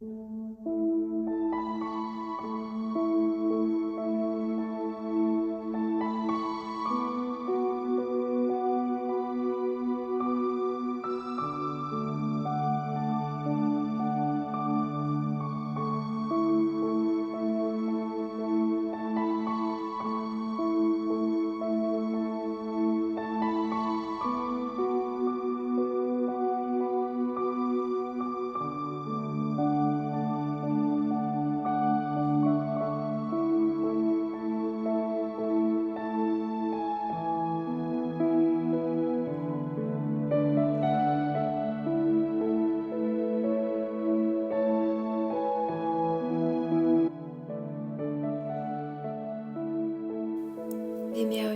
В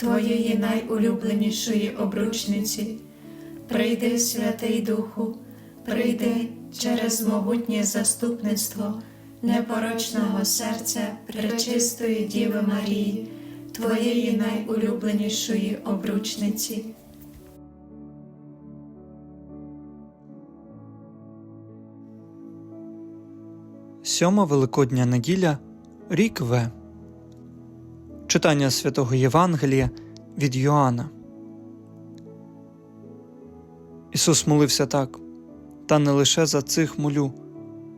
Твоєї найулюбленішої обручниці. Прийди, Святий Духу, прийди через могутнє заступництво непорочного серця Пречистої Діви Марії, Твоєї найулюбленішої обручниці. Сьома Великодня неділя, рік В. Читання святого Євангелія від Йоанна. Ісус молився так, та не лише за цих молю,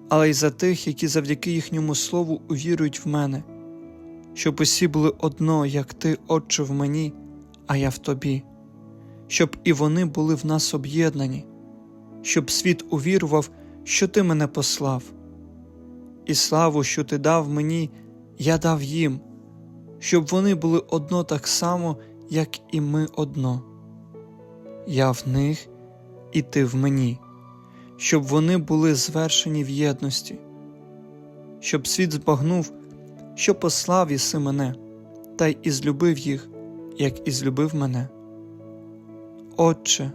але й за тих, які завдяки їхньому слову увірують в мене, щоб усі були одно, як ти, Отче, в мені, а я в тобі, щоб і вони були в нас об'єднані, щоб світ увірував, що ти мене послав і славу, що ти дав мені, я дав їм, щоб вони були одно так само, як і ми одно. Я в них, і ти в мені, щоб вони були звершені в єдності, щоб світ збагнув, що послав єси мене, та й ізлюбив їх, як ізлюбив мене. Отче,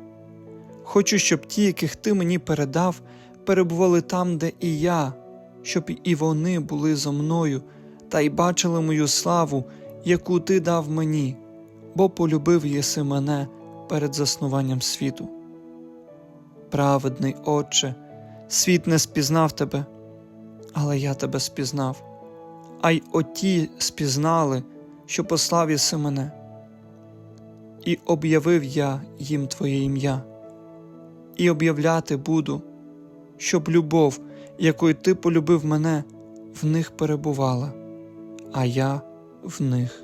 хочу, щоб ті, яких ти мені передав, перебували там, де і я щоб і вони були зо мною та й бачили мою славу, яку ти дав мені, бо полюбив єси мене перед заснуванням світу. Праведний Отче, світ не спізнав тебе, але я тебе спізнав, а й оті спізнали, що послав єси мене, і об'явив я їм Твоє ім'я, і об'являти буду, щоб любов якою ти полюбив мене, в них перебувала, а я в них.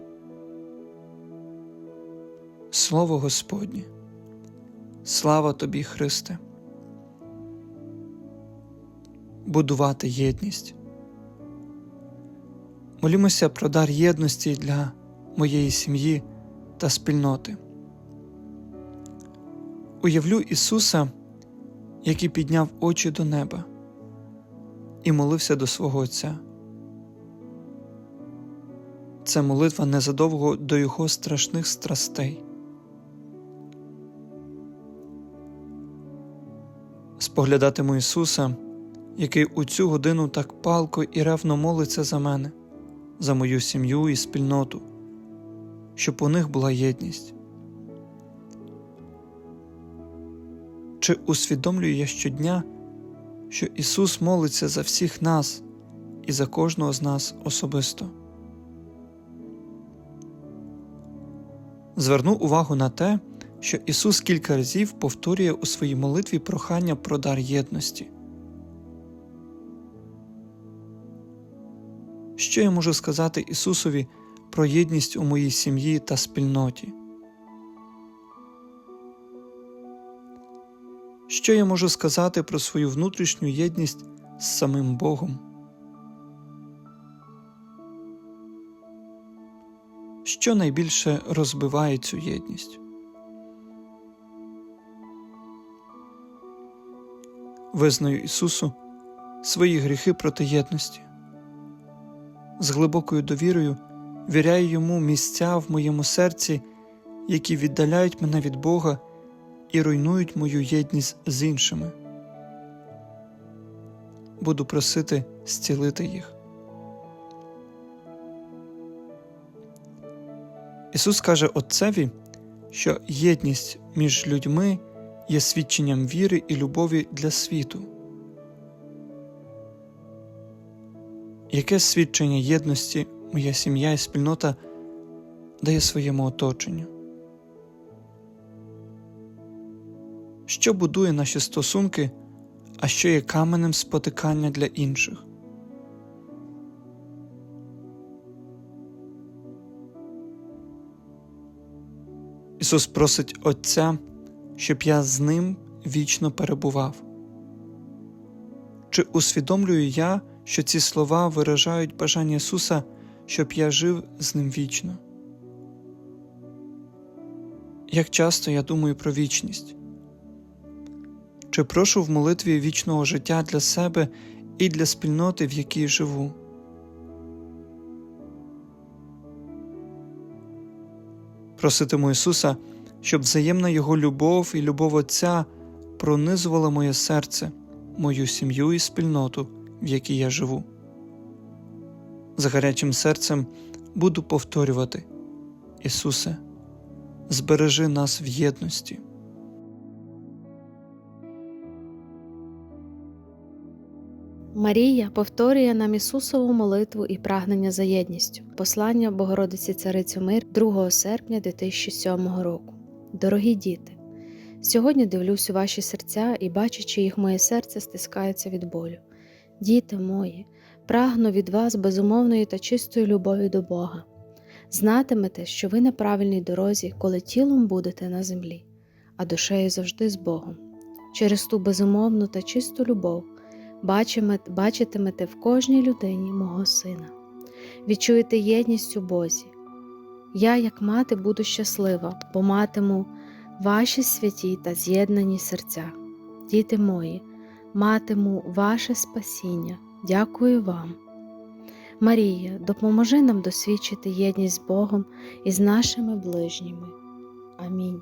Слово Господнє, слава тобі, Христе, будувати єдність. Молімося про дар єдності для моєї сім'ї та спільноти. Уявлю Ісуса, який підняв очі до неба і молився до свого Отця. Це молитва незадовго до його страшних страстей. Споглядатиму Ісуса, який у цю годину так палко і ревно молиться за мене, за мою сім'ю і спільноту, щоб у них була єдність. Чи усвідомлюю я щодня, що Ісус молиться за всіх нас і за кожного з нас особисто. Зверну увагу на те, що Ісус кілька разів повторює у своїй молитві прохання про дар єдності. Що я можу сказати Ісусові про єдність у моїй сім'ї та спільноті? Що я можу сказати про свою внутрішню єдність з самим Богом? Що найбільше розбиває цю єдність? Визнаю Ісусу свої гріхи проти єдності. з глибокою довірою віряю йому місця в моєму серці, які віддаляють мене від Бога і руйнують мою єдність з іншими. Буду просити зцілити їх. Ісус каже Отцеві, що єдність між людьми є свідченням віри і любові для світу. Яке свідчення єдності моя сім'я і спільнота дає своєму оточенню? Що будує наші стосунки, а що є каменем спотикання для інших? Ісус просить Отця, щоб я з ним вічно перебував. Чи усвідомлюю я, що ці слова виражають бажання Ісуса, щоб я жив з ним вічно? Як часто я думаю про вічність? Чи прошу в молитві вічного життя для себе і для спільноти, в якій живу? Проситиму Ісуса, щоб взаємна Його любов і любов Отця пронизувала моє серце, мою сім'ю і спільноту, в якій я живу. З гарячим серцем буду повторювати Ісусе, збережи нас в єдності. Марія повторює нам Ісусову молитву і прагнення за єдністю. Послання Богородиці Царицю Мир 2 серпня 2007 року. Дорогі діти, сьогодні дивлюсь у ваші серця і, бачачи їх, моє серце стискається від болю. Діти мої, прагну від вас безумовної та чистої любові до Бога. Знатимете, що ви на правильній дорозі, коли тілом будете на землі, а душею завжди з Богом. Через ту безумовну та чисту любов бачитимете в кожній людині мого сина. Відчуєте єдність у Бозі. Я, як мати, буду щаслива, бо матиму ваші святі та з'єднані серця. Діти мої, матиму ваше спасіння. Дякую вам. Марія, допоможи нам досвідчити єдність з Богом і з нашими ближніми. Амінь.